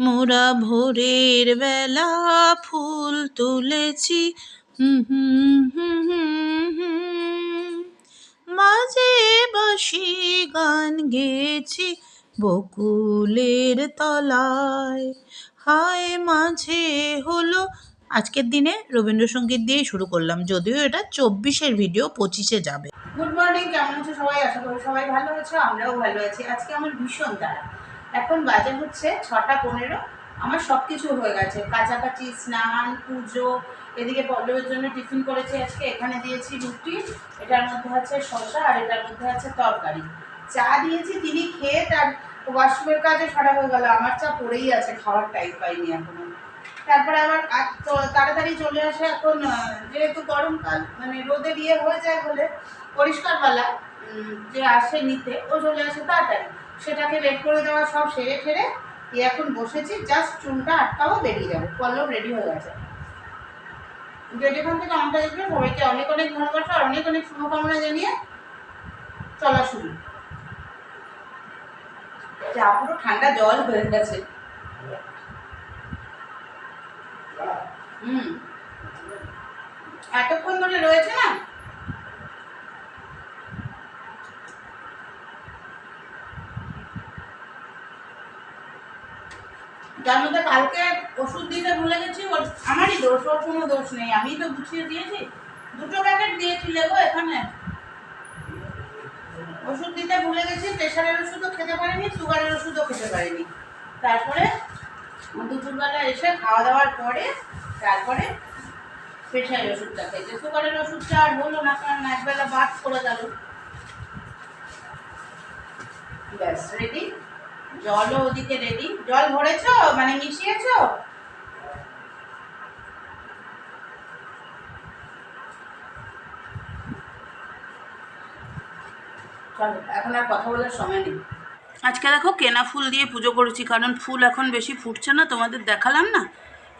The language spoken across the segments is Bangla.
মোরা ভোরের বেলা ফুল তুলেছি। মাঝে বাসি গান গেয়েছি বকুলের তলায়। হায়, মাঝে হলো। আজকের দিনে রবীন্দ্রসঙ্গীত দিয়েই শুরু করলাম, যদিও এটা চব্বিশের ভিডিও, পঁচিশে যাবে। গুড মর্নিং কেমন আছো সবাই? আশা করি সবাই ভালো আছো, আমরাও ভালো আছি। আজকে আমার ভীষণ তাড়া। এখন বাজে হচ্ছে ছটা পনেরো। আমার সব কিছু হয়ে গেছে। কাছাকাছি স্নান পুজো এদিকে পল্লবের জন্য টিফিন করেছি আজকে। এখানে দিয়েছি রুটি এটার মধ্যে আছে শসা আর এটার মধ্যে আছে তরকারি। চা দিয়েছি তিনি খেয়ে তার ওয়াশরুমের কাজে সারা হয়ে গেল। আমার চা পড়েই আছে খাওয়ার টাইম পাইনি এখনও। তারপরে আবার তাড়াতাড়ি চলে আসে এখন যেহেতু গরমকাল মানে রোদে ইয়ে হয়ে যায় বলে পরিষ্কারওয়ালা উম, যে আসে নিতে ও চলে আসে তাড়াতাড়ি। সেটাকে বের করে দেওয়া সব সেরে ফেরে এই এখন বসেছি জাস্ট চুলটা আটকাবো, বেরিয়ে যাব। পল্লব রেডি হয়ে গেছে। এখান থেকে আমটা দেখবে, সবাইকে অনেক অনেক ভালোবাসা আর অনেক অনেক শুভকামনা জানিয়ে চলা শুরু। যা, পুরো ঠান্ডা জল হয়ে গেছে। হুম। এতক্ষণ ধরে রয়েছে না যার মধ্যে কালকে ওষুধ দিতে ভুলে গেছি ওর আমারই দোষ, ওর কোনো দোষ নেই আমি তো গুছিয়ে দিয়েছি। দুটো প্যাকেট দিয়েছি লেগো এখানে। ওষুধ দিতে ভুলে গেছি প্রেশারের ওষুধও খেতে পারিনি সুগারের ওষুধও খেতে পারিনি। তারপরে দুপুরবেলা এসে খাওয়া দাওয়ার পরে, তারপরে প্রেশারের ওষুধটা খেয়েছে। সুগারের ওষুধটা আর হলো না, কারণ একবেলা বাদ করে গেল। ব্যাস রেডি জলও ওদিকে রেডি। জল ভরেছো? মানে মিশিয়েছো? এখন আর কথা বলার সময় নেই। আজকে দেখো কেনা ফুল দিয়ে পুজো করেছি, কারণ ফুল এখন বেশি ফুটছে না, তোমাদের দেখালাম না।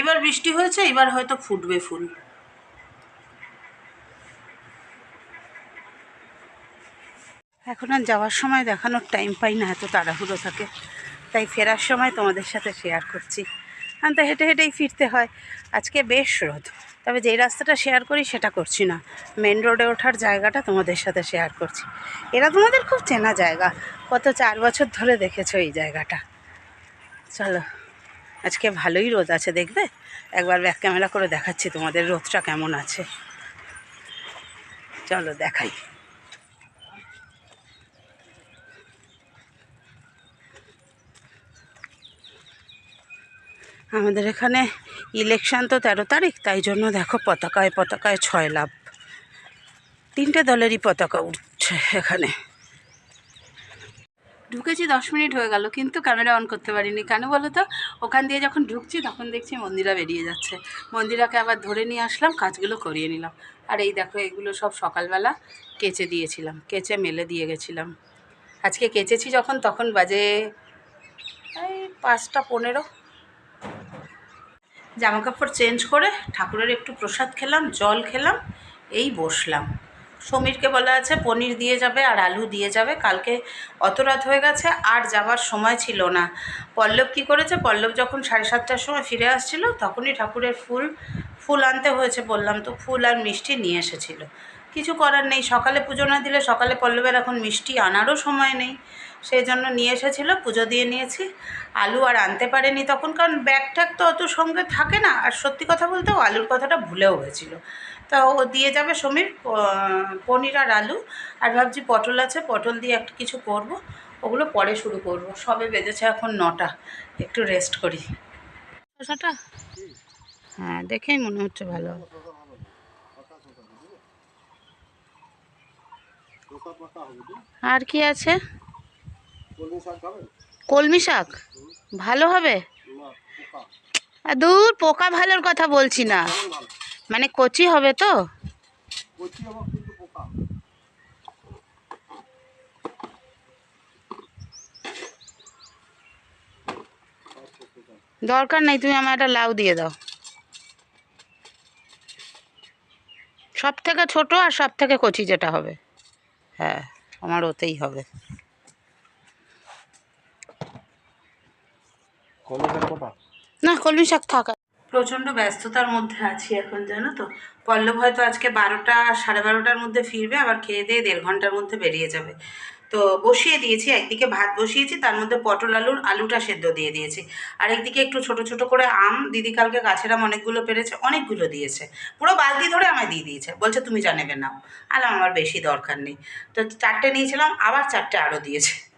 এবার বৃষ্টি হয়েছে, এবার হয়তো ফুটবে ফুল। এখন আর যাওয়ার সময় দেখানোর টাইম পাই না, এত তাড়াহুড়ো থাকে। তাই ফেরার সময় তোমাদের সাথে শেয়ার করছি। আমি তো হেঁটে হেঁটেই ফিরতে হয়। আজকে বেশ রোদ, তবে যেই রাস্তাটা শেয়ার করি সেটা করছি না। মেন রোডে ওঠার জায়গাটা তোমাদের সাথে শেয়ার করছি। এরা তোমাদের খুব চেনা জায়গা, কত চার বছর ধরে দেখেছ এই জায়গাটা। চলো, আজকে ভালোই রোদ আছে, দেখবে? একবার ব্যাক ক্যামেরা করে দেখাচ্ছি তোমাদের রোদটা কেমন আছে। চলো দেখাই। আমাদের এখানে ইলেকশন তো তেরো তারিখ, তাই জন্য দেখো পতাকায় পতাকায় ছয় লাভ। তিনটে দলেরই পতাকা উঠছে এখানে। ঢুকেছি দশ মিনিট হয়ে গেল, কিন্তু ক্যামেরা অন করতে পারিনি। কেন বলো তো? ওখান দিয়ে যখন ঢুকছি, তখন দেখছি মন্দিরা বেরিয়ে যাচ্ছে। মন্দিরাকে আবার ধরে নিয়ে আসলাম, কাজগুলো করিয়ে নিলাম। আর এই দেখো, এগুলো সব সকালবেলা কেচে দিয়েছিলাম, কেচে মেলে দিয়ে গেছিলাম। আজকে কেচেছি যখন, তখন বাজে এই পাঁচটা পনেরো। জামা কাপড় চেঞ্জ করে ঠাকুরের একটু প্রসাদ খেলাম, জল খেলাম, এই বসলাম। সমীরকে বলা আছে, পনির দিয়ে যাবে আর আলু দিয়ে যাবে। কালকে অত রাত হয়ে গেছে, আর যাবার সময় ছিল না। পল্লব কী করেছে, পল্লব যখন সাড়ে সাতটার সময় ফিরে আসছিল, তখনই ঠাকুরের ফুল ফুল আনতে হয়েছে বললাম তো, ফুল আর মিষ্টি নিয়ে এসেছিল। কিছু করার নেই, সকালে পুজো না দিলে সকালে পল্লবের এখন মিষ্টি আনারও সময় নেই। সেই জন্য নিয়ে এসেছিল, পুজো দিয়ে নিয়েছি। আলু আর আনতে পারেনি তখন, কারণ ব্যাগ ট্যাগ তো অত সঙ্গে থাকে না। আর সত্যি কথা বলতে ও আলুর কথাটা ভুলেও হয়েছিল তা ও দিয়ে যাবে সমীর পনির আর আলু। আর ভাবছি পটল আছে, পটল দিয়ে একটা কিছু করব। ওগুলো পরে শুরু করব। সবে বেজেছে এখন নটা। একটু রেস্ট করি। হ্যাঁ দেখেই মনে হচ্ছে ভালো আর কি আছে? কলমি শাক ভালো হবে? দূর পোকা ভালোর কথা বলছি না। মানে কচি হবে তো? দরকার নেই তুমি আমার একটা লাউ দিয়ে দাও। সব থেকে ছোট আর সব থেকে কচি যেটা হবে। হ্যাঁ আমার ওতেই হবে কলেজ আর কটা না কলমি শাক থাকা। প্রচণ্ড ব্যস্ততার মধ্যে আছি এখন, জানো তো। পল্লব হয়তো আজকে বারোটা, সাড়ে বারোটার মধ্যে ফিরবে, আবার খেয়ে দিয়ে দেড় ঘণ্টার মধ্যে বেরিয়ে যাবে। তো বসিয়ে দিয়েছি, একদিকে ভাত বসিয়েছি, তার মধ্যে পটল আলুর আলুটা সেদ্ধ দিয়ে দিয়েছি। আর একদিকে একটু ছোট ছোট করে আম, দিদি কালকে গাছের আম অনেকগুলো পেরেছে, অনেকগুলো দিয়েছে। পুরো বালতি ধরে আমায় দিয়ে দিয়েছে। বলছে, তুমি যা নেবে নাও। আলাম, আমার বেশি দরকার নেই। তো চারটে নিয়েছিলাম, আবার চারটে আরও দিয়েছে।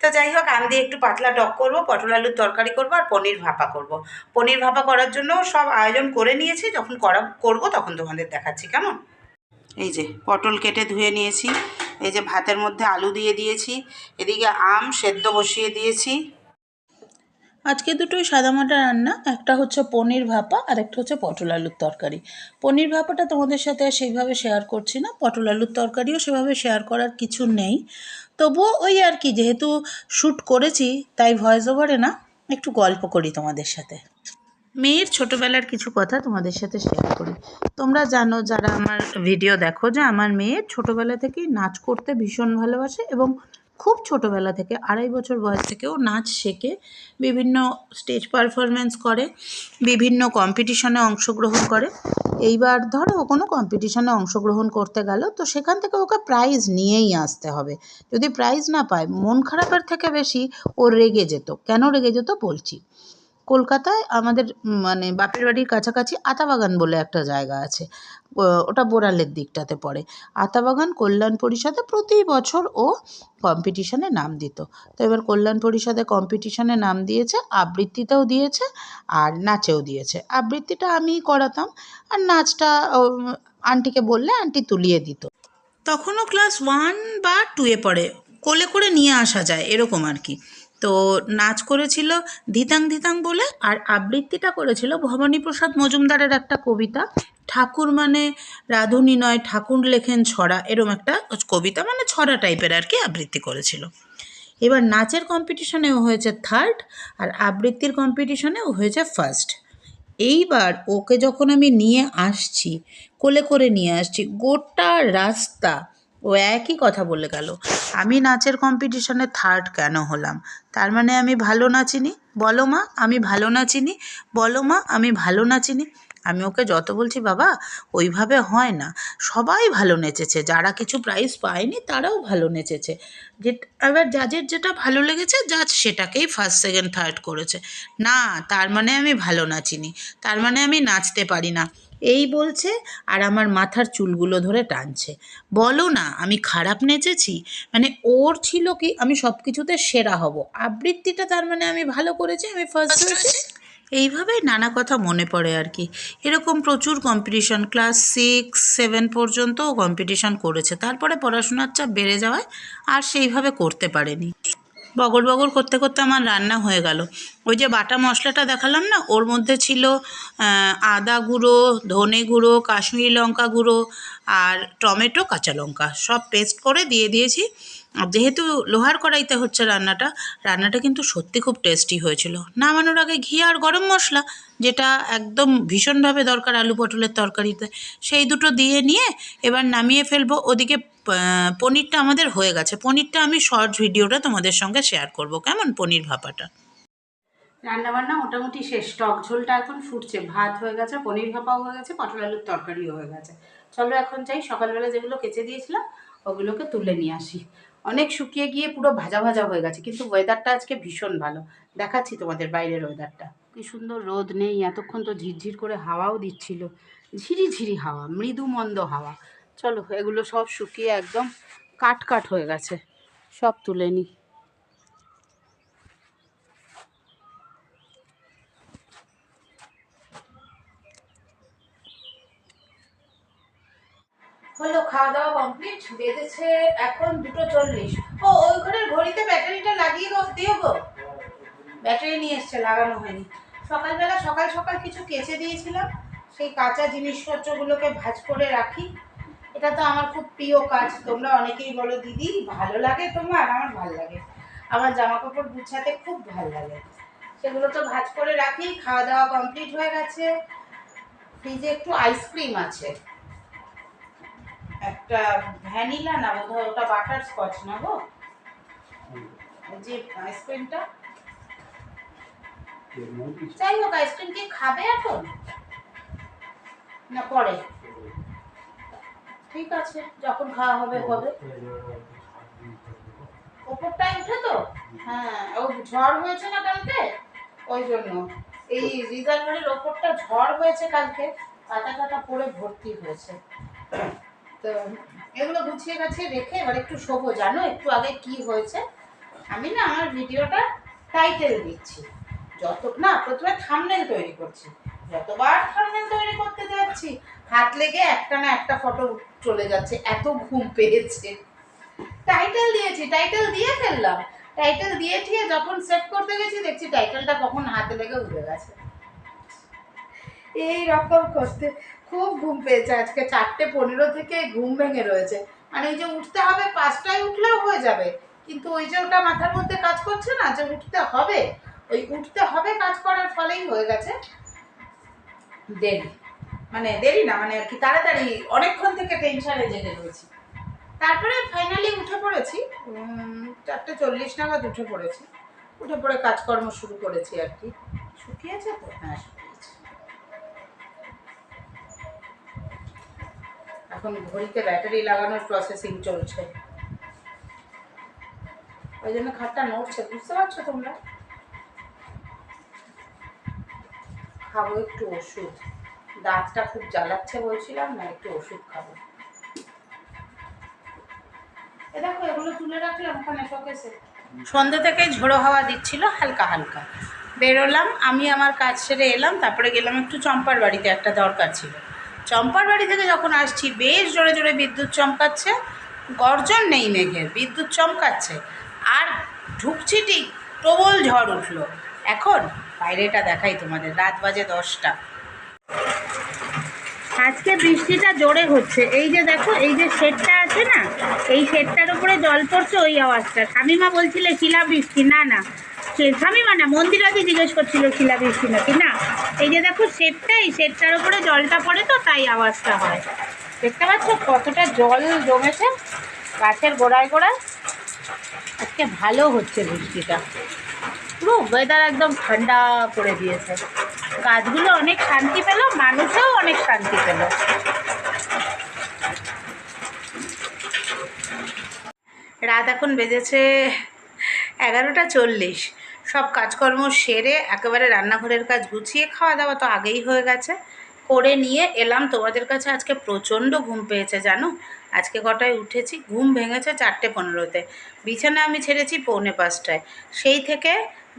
তো যাই হোক, আম দিয়ে একটু পাতলা টক করব, পটল আলুর তরকারি করব আর পনির ভাপা করব। পনির ভাপা করার জন্য সব আয়োজন করে নিয়েছি, যখন করা, করব তখন তোমাদের দেখাচ্ছি, কেমন? এই যে, পটল কেটে ধুয়ে নিয়েছি, এই যে ভাতের মধ্যে আলু দিয়ে দিয়েছি, এদিকে আম সেদ্ধ বসিয়ে দিয়েছি। আজকে দুটোই সাদামাটা রান্না, একটা হচ্ছে পনির ভাপা আর একটা হচ্ছে পটল আলুর তরকারি। পনির ভাপাটা তোমাদের সাথে আর সেইভাবে শেয়ার করছি না, পটল আলুর তরকারিও সেভাবে শেয়ার করার কিছু নেই। তবুও ওই আর কি, যেহেতু শ্যুট করেছি, তাই ভয়েস ওভারে না, একটু গল্প করি তোমাদের সাথে। মেয়ের ছোটোবেলার কিছু কথা তোমাদের সাথে শেয়ার করি। তোমরা জানো, যারা আমার ভিডিও দেখো, যে আমার মেয়ে ছোটোবেলা থেকেই নাচ করতে ভীষণ ভালোবাসে এবং খুব ছোটোবেলা থেকে, আড়াই বছর বয়স থেকেও নাচ শেখে, বিভিন্ন স্টেজ পারফরমেন্স করে, বিভিন্ন কম্পিটিশনে অংশগ্রহণ করে। এইবার ধরো ও কোনো কম্পিটিশনে অংশগ্রহণ করতে গেল, তো সেখান থেকে ওকে প্রাইজ নিয়েই আসতে হবে। যদি প্রাইজ না পায়, মন খারাপের থেকে বেশি ও রেগে যেত। কেন রেগে যেত বলছি। কলকাতায় আমাদের মানে বাপের বাড়ির কাছাকাছি আতাবাগান বলে একটা জায়গা আছে। ওটা বোরালের দিকটাতে পড়ে। আতাবাগান কল্যাণ পরিষদে প্রতি বছর ও কম্পিটিশনে নাম দিত। তো এবার কল্যাণ পরিষদে কম্পিটিশনে নাম দিয়েছে, আবৃত্তিতেও দিয়েছে আর নাচেও দিয়েছে। আবৃত্তিটা আমিই করাতাম আর নাচটা আন্টিকে বললে আন্টি তুলিয়ে দিত। তখনও ক্লাস ওয়ান বা টুয়ে পড়ে। কোলে করে নিয়ে আসা যায়, এরকম আর কি। তো নাচ করেছিল ধিতাং ধিতাং বলে, আর আবৃত্তিটা করেছিল ভবানীপ্রসাদ মজুমদারের একটা কবিতা। ঠাকুর মানে রাধুনী নয়, ঠাকুর লেখেন ছড়া, এরম একটা কবিতা মানে ছড়া টাইপের আর কি আবৃত্তি করেছিল। এবার নাচের কম্পিটিশনে ও হয়েছে থার্ড আর আবৃত্তির কম্পিটিশনে ও হয়েছে ফার্স্ট এইবার ওকে যখন আমি নিয়ে আসছি, কোলে করে নিয়ে আসছি, গোটা রাস্তা ও একই কথা বলে গেল। আমি নাচের কম্পিটিশনে থার্ড কেন হলাম? তার মানে আমি ভালো নাচিনি? বলো মা, আমি ভালো নাচিনি? বলো মা, আমি ভালো নাচিনি? আমি ওকে যত বলছি, বাবা, ওইভাবে হয় না। সবাই ভালো নেচেছে। যারা কিছু প্রাইজ পায়নি, তারাও ভালো নেচেছে। যে এবার জাজের যেটা ভালো লেগেছে জাজ সেটাকেই ফার্স্ট সেকেন্ড থার্ড করেছে। না, তার মানে আমি ভালো নাচিনি। তার মানে আমি নাচতে পারি না। এই বলছে আর আমার মাথার চুলগুলো ধরে টানছে। বলো না আমি খারাপ নেচেছি? মানে ওর ছিল কি আমি সব কিছুতে সেরা হব। আবৃত্তিটা তার মানে আমি ভালো করেছি আমি ফার্স্ট হয়েছি? এইভাবেই নানা কথা মনে পড়ে আর কি। এরকম প্রচুর কম্পিটিশন ক্লাস সিক্স সেভেন পর্যন্তও কম্পিটিশন করেছে। তারপরে পড়াশোনার চাপ বেড়ে যাওয়ায় আর সেইভাবে করতে পারেনি। বগর বগর করতে করতে আমার রান্না হয়ে গেল। ওই যে বাটা মশলাটা দেখালাম না, ওর মধ্যে ছিল আদা গুঁড়ো, ধনে গুঁড়ো, কাশ্মীরি লঙ্কা গুঁড়ো আর টমেটো, কাঁচা লঙ্কা সব পেস্ট করে দিয়ে দিয়েছি। আর যেহেতু লোহার কড়াইতে হচ্ছে রান্নাটা রান্নাটা কিন্তু সত্যি খুব টেস্টি হয়েছিল। নামানোর আগে ঘি আর গরম মশলা, যেটা একদম ভীষণভাবে দরকার আলু পটলের তরকারিতে, সেই দুটো দিয়ে নিয়ে এবার নামিয়ে ফেলব। ওদিকে পনিরটা আমাদের হয়ে গেছে। পনিরটা আমি শর্ট ভিডিওটা তোমাদের সঙ্গে শেয়ার করব। কেমন পনির ভাপাটা? রান্নাবান্না মোটামুটি শেষ। টক ঝোলটা এখন ফুটছে। ভাত হয়ে গেছে, পনির ভাপাও হয়ে গেছে, পটল আলুর তরকারিও হয়ে গেছে। চলো এখন যাই। সকালবেলা যেগুলো কেচে দিয়েছিলাম, ওগুলোকে তুলে নিয়ে আসি। অনেক শুকিয়ে গিয়ে পুরো ভাজা ভাজা হয়ে গেছে, কিন্তু ওয়েদারটা আজকে ভীষণ ভালো। দেখাচ্ছি তোমাদের বাইরের ওয়েদারটা কি সুন্দর রোদ নেই, এতক্ষণ তো ঝিরঝির করে হাওয়াও দিচ্ছিল। ঝিরি ঝিরি হাওয়া মৃদু মন্দ হাওয়া। চলো, এগুলো সব শুকিয়ে একদম কাট কাট হয়ে গেছে। সব তুলে নিই হলো খাওয়া দাওয়া কমপ্লিট বেঁধেছে এখন দুটো চল্লিশ। ও, ওই ঘরের ঘড়িতে ব্যাটারিটা লাগিয়ে দিও গো। ব্যাটারি নিয়ে এসছে, লাগানো হয়নি। সকালবেলা সকাল সকাল কিছু কেচে দিয়েছিলাম, সেই কাঁচা জিনিসপত্রগুলোকে ভাজ করে রাখি। এটা তো আমার খুব প্রিয় কাজ, তোমরা অনেকেই বলো, দিদি, ভালো লাগে তোমার? আমার ভালো লাগে। আমার জামা কাপড় গুছাতে খুব ভালো লাগে। সেগুলো তো ভাজ করে রাখি খাওয়া দাওয়া কমপ্লিট হয়ে গেছে। ফ্রিজে একটু আইসক্রিম আছে। একটা ভ্যানিলা না বোধ হয় ওটা বাটার স্কচ না গো? যে আইসক্রিমটা যাই হোক আইসক্রিম কি খাবে এখন? না, পরে। ঠিক আছে, যখন খাওয়া হবে হবে। ওপরটাই উঠে তো? হ্যাঁ ও ঝড় হয়েছে না কালকে? ওই জন্য। এই রিজার্ভারের ওপরটা ঝড় হয়েছে কালকে পাতা টাতা পড়ে ভর্তি হয়েছে। তো এগুলো গুছিয়ে গাছিয়ে রেখে এবার একটু শোবো, জানো? একটু আগে কি হয়েছে? আমি না আমার ভিডিওটা টাইটেল দিচ্ছি। যত, না, প্রথমে থামনেল তৈরি করছি। যতবার থামনেল তৈরি করতে যাচ্ছি, হাত লেগে একটা না একটা ফটো চলে যাচ্ছে, এত ঘুম পেয়েছে। টাইটেল দিয়েছি টাইটেল দিয়ে ফেললাম। টাইটেল দিয়ে ঠিয়ে যখন সেভ করতে গেছি, দেখছি টাইটেলটা কখন হাতে লেগে উঠে গেছে। এই রকম করতে। খুব ঘুম পেয়েছে আজকে চারটে পনেরো থেকে ঘুম ভেঙে রয়েছে। মানে ওই যে উঠতে হবে পাঁচটায় উঠলেও হয়ে যাবে। কিন্তু ওই যে ওটা মাথার মধ্যে কাজ করছে না, যে উঠতে হবে, ওই উঠতে হবে কাজ করার ফলেই হয়ে গেছে। দেরি। মানে দেরি না মানে আর কি তাড়াতাড়ি অনেকক্ষণ থেকে টেনশনে জেগে রয়েছি। তারপরে ফাইনালি উঠে পড়েছি। চারটে চল্লিশ নাগাদ উঠে পড়েছি। উঠে পড়ে কাজকর্ম শুরু করেছি আর কি। শুকিয়েছে তো? হ্যাঁ শুকিয়েছে এখন ঘড়িতে ব্যাটারি লাগানোর প্রসেসিং চলছে। ওই জন্য খাটটা নড়ছে, বুঝতে পারছ তোমরা? খাব একটু ওষুধ। দাঁতটা খুব জ্বালাচ্ছে বলছিলাম, না একটু ওষুধ খাব। দেখো, এগুলো তুলে রাখলাম ওখানে শোকেসে। সন্ধ্যে থেকে ঝোড়ো হাওয়া দিচ্ছিল, হালকা হালকা। বেরোলাম, আমি আমার কাজ সেরে এলাম, তারপরে গেলাম একটু চম্পার বাড়িতে, একটা দরকার ছিল। চম্পার বাড়ি থেকে যখন আসছি, বেশ জোরে জোরে বিদ্যুৎ চমকাচ্ছে। গর্জন নেই মেঘের, বিদ্যুৎ চমকাচ্ছে। আর ঢুকছি ঠিক প্রবল ঝড় উঠল। এখন বাইরেটা দেখাই তোমাদের, রাত বাজে দশটা। আজকে বৃষ্টিটা জোরে হচ্ছে। এই যে দেখো, এই যে শেডটা আছে না, এই শেডটার উপরে জল পড়ছে ওই আওয়াজটা। স্বামীমা বলছিলে শিলা বৃষ্টি, না না। স্বামীমা না মন্দিরাদি জিজ্ঞেস করছিল, শিলা বৃষ্টি নাকি না, এই যে দেখো শেডটা এই শেডটার উপরে জলটা পড়ে তো, তাই আওয়াজটা হয়। দেখতে পাচ্ছ কতটা জল জমেছে, গাছের গোড়ায় গোড়ায়। আজকে ভালো হচ্ছে বৃষ্টিটা। পুরো ওয়েদার একদম ঠান্ডা করে দিয়েছে। গাছগুলো অনেক শান্তি পেল, মানুষও অনেক শান্তি পেল। রাত এখন বেজেছে এগারোটা চল্লিশ। সব কাজকর্ম সেরে একেবারে রান্নাঘরের কাজ গুছিয়ে খাওয়া দাওয়া তো আগেই হয়ে গেছে। করে নিয়ে এলাম। তোমাদের কাছে আজকে প্রচণ্ড ঘুম পেয়েছে, জানো? আজকে কটায় উঠেছি? ঘুম ভেঙেছে চারটে পনেরোতে। বিছানা আমি ছেড়েছি পৌনে পাঁচটায়। সেই থেকে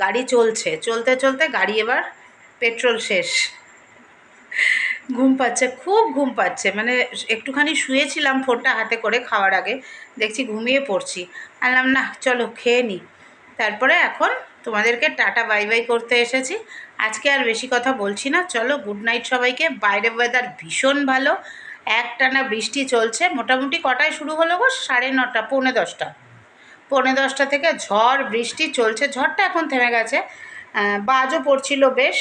গাড়ি চলছে। চলতে চলতে গাড়ি এবার পেট্রোল শেষ। ঘুম পাচ্ছে, খুব ঘুম পাচ্ছে। মানে একটুখানি শুয়েছিলাম ফোনটা হাতে করে খাওয়ার আগে। দেখছি ঘুমিয়ে পড়ছি। আনলাম না চলো খেয়ে নিই তারপরে এখন তোমাদেরকে টাটা, বাই বাই করতে এসেছি। আজকে আর বেশি কথা বলছি না। চলো গুড নাইট সবাইকে। বাইরে ওয়েদার ভীষণ ভালো। একটানা বৃষ্টি চলছে। মোটামুটি কটায় শুরু হলো গো? সাড়ে নটা, পৌনে দশটা। পৌনে দশটা থেকে ঝড়, বৃষ্টি চলছে। ঝড়টা এখন থেমে গেছে। বাজও পড়ছিল বেশ।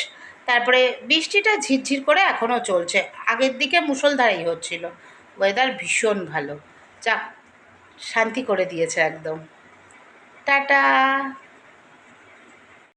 তারপরে বৃষ্টিটা ঝিরঝির করে এখনও চলছে। আগের দিকে মুষলধারেই হচ্ছিল। ওয়েদার ভীষণ ভালো। যাক, শান্তি করে দিয়েছে একদম। টাটা।